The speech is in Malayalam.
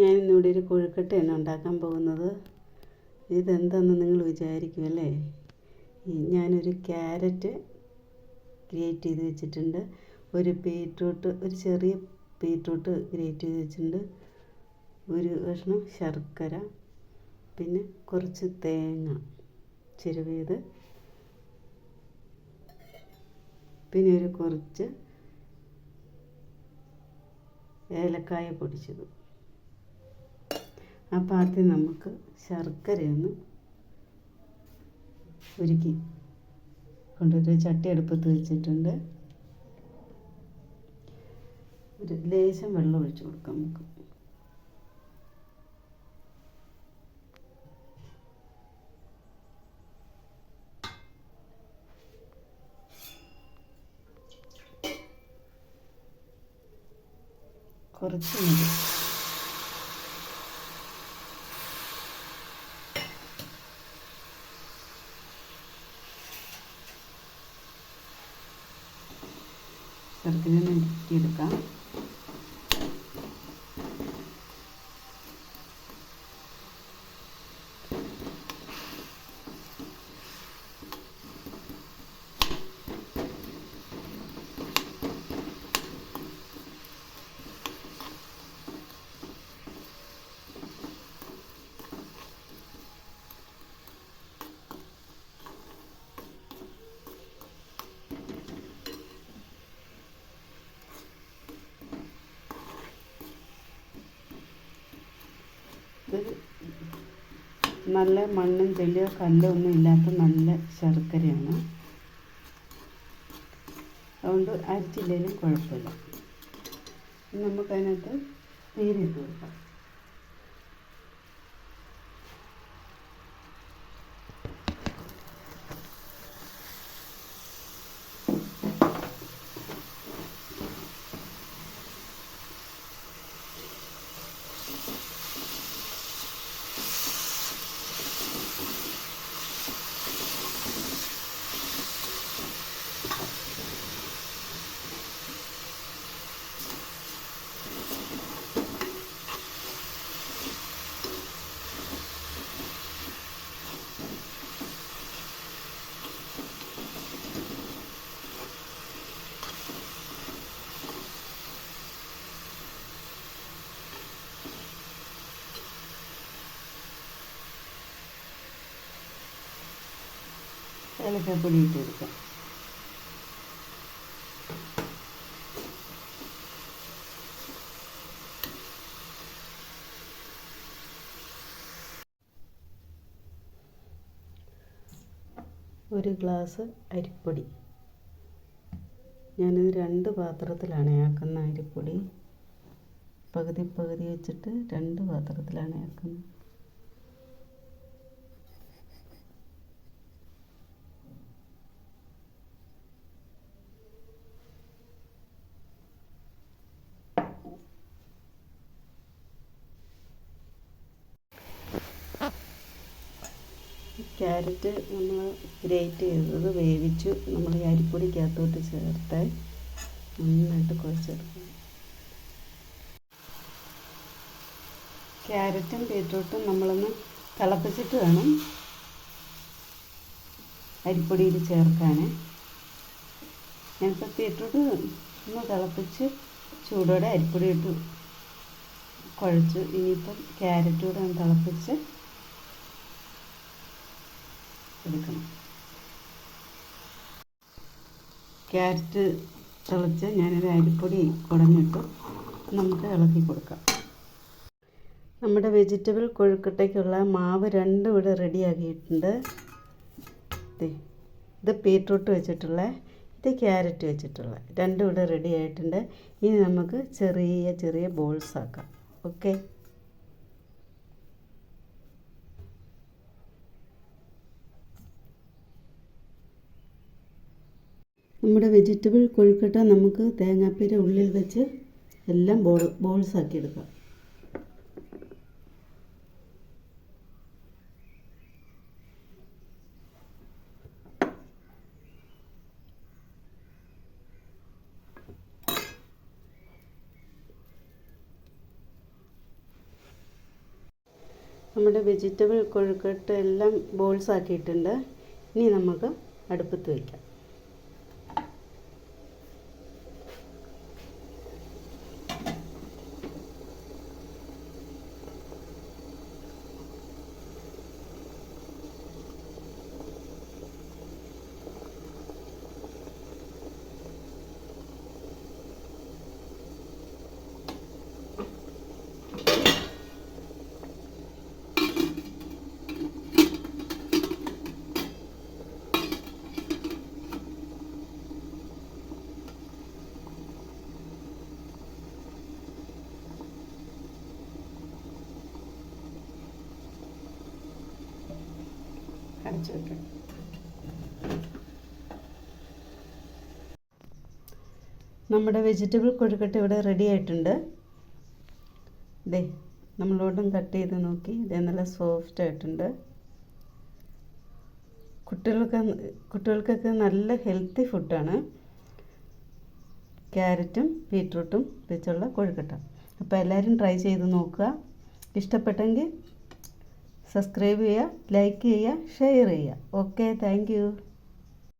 ഞാൻ ഇന്നിവിടെ ഒരു കൊഴുക്കട്ടയാണ് ഉണ്ടാക്കാൻ പോകുന്നത്. ഇതെന്തെന്ന് നിങ്ങൾ വിചാരിക്കുമല്ലേ? ഞാനൊരു ക്യാരറ്റ് ഗ്രേറ്റ് ചെയ്ത് വെച്ചിട്ടുണ്ട്. ഒരു ബീറ്റ്റൂട്ട് ഒരു ചെറിയ ബീറ്റ്റൂട്ട് ഗ്രേറ്റ് ചെയ്ത് വെച്ചിട്ടുണ്ട്. ഒരു കഷ്ണം ശർക്കര പിന്നെ കുറച്ച് തേങ്ങ ചിരവിയത്. പിന്നെ ഒരു കുറച്ച് ഏലക്കായ പൊടിച്ചത്. അപ്പോൾ ആദ്യം നമുക്ക് ശർക്കരയൊന്ന് ഉരുക്കി കൊണ്ടൊരു ചട്ടി അടുപ്പത്ത് വെച്ചിട്ടുണ്ട്. ഒരു ലേശം വെള്ളം ഒഴിച്ചു കൊടുക്കാം നമുക്ക്. കുറച്ച് മതി. ശർക്കര എടുക്കാം ഇത് നല്ല മണ്ണും ചെളിയോ കല്ലോ ഒന്നും ഇല്ലാത്ത നല്ല ശർക്കരയാണ്. അതുകൊണ്ട് അരിച്ചില്ലെങ്കിലും കുഴപ്പമില്ല. നമുക്കതിനകത്ത് നീരിട്ട് കൊടുക്കാം. ഏലക്കാപ്പൊടി ഇട്ട് കൊടുക്കാം. ഒരു ഗ്ലാസ് അരിപ്പൊടി. ഞാനിത് രണ്ട് പാത്രത്തിലാണ് ആക്കുന്ന അരിപ്പൊടി. പകുതി പകുതി വെച്ചിട്ട് രണ്ട് പാത്രത്തിലാണ് ആക്കുന്നത്. ക്യാരറ്റ് നമ്മൾ ഗ്രേറ്റ് ചെയ്തത് വേവിച്ചു നമ്മൾ ഈ അരിപ്പൊടിക്കകത്തോട്ട് ചേർത്ത് നന്നായിട്ട് കുഴച്ചെടുക്കണം. ക്യാരറ്റും ബീറ്റ്റൂട്ടും നമ്മളൊന്ന് തിളപ്പിച്ചിട്ട് വേണം അരിപ്പൊടിയിൽ ചേർക്കാൻ ഞാനിപ്പോൾ ബീറ്റ്റൂട്ട് ഒന്ന് തിളപ്പിച്ച് ചൂടോടെ അരിപ്പൊടി ഇട്ട് കുഴച്ചു ഇനിയിപ്പം ക്യാരറ്റ് കൂടെ ഒന്ന് തിളപ്പിച്ച് എടുക്കണം. ക്യാരറ്റ് തിളച്ച് ഞാനൊരു അരിപ്പൊടി കുടഞ്ഞിട്ട് നമുക്ക് ഇളക്കി കൊടുക്കാം. നമ്മുടെ വെജിറ്റബിൾ കൊഴുക്കട്ടയ്ക്കുള്ള മാവ് രണ്ടും ഇവിടെ റെഡിയാക്കിയിട്ടുണ്ട്. ഇത് ബീട്രൂട്ട് വെച്ചിട്ടുള്ള ഇത് ക്യാരറ്റ് വെച്ചിട്ടുള്ള രണ്ടും ഇവിടെ റെഡി ആയിട്ടുണ്ട് ഇനി നമുക്ക് ചെറിയ ചെറിയ ബോൾസ് ആക്കാം. ഓക്കെ? നമ്മുടെ വെജിറ്റബിൾ കൊഴുക്കട്ട നമുക്ക് തേങ്ങാപ്പീര ഉള്ളിൽ വെച്ച് എല്ലാം ബോൾ ബോൾസ് ആക്കി എടുക്കാം. നമ്മുടെ വെജിറ്റബിൾ കൊഴുക്കട്ട എല്ലാം ബോൾസ് ആക്കിയിട്ടുണ്ട്. ഇനി നമുക്ക് അടുപ്പത്ത് വയ്ക്കാം അടച്ചു വെക്കണം നമ്മുടെ വെജിറ്റബിൾ കൊഴുക്കട്ട ഇവിടെ റെഡി ആയിട്ടുണ്ട്. ദേ നമ്മളോടും കട്ട് ചെയ്ത് നോക്കി. ഇതേ നല്ല സോഫ്റ്റ് ആയിട്ടുണ്ട്. കുട്ടികൾക്ക് കുട്ടികൾക്കൊക്കെ നല്ല ഹെൽത്തി ഫുഡാണ്. ക്യാരറ്റും ബീട്രൂട്ടും വെച്ചുള്ള കൊഴുക്കട്ട. അപ്പോൾ എല്ലാവരും ട്രൈ ചെയ്ത് നോക്കുക. ഇഷ്ടപ്പെട്ടെങ്കിൽ സബ്സ്ക്രൈബ് ചെയ്യുക ലൈക്ക് ചെയ്യുക ഷെയർ ചെയ്യുക. Okay thank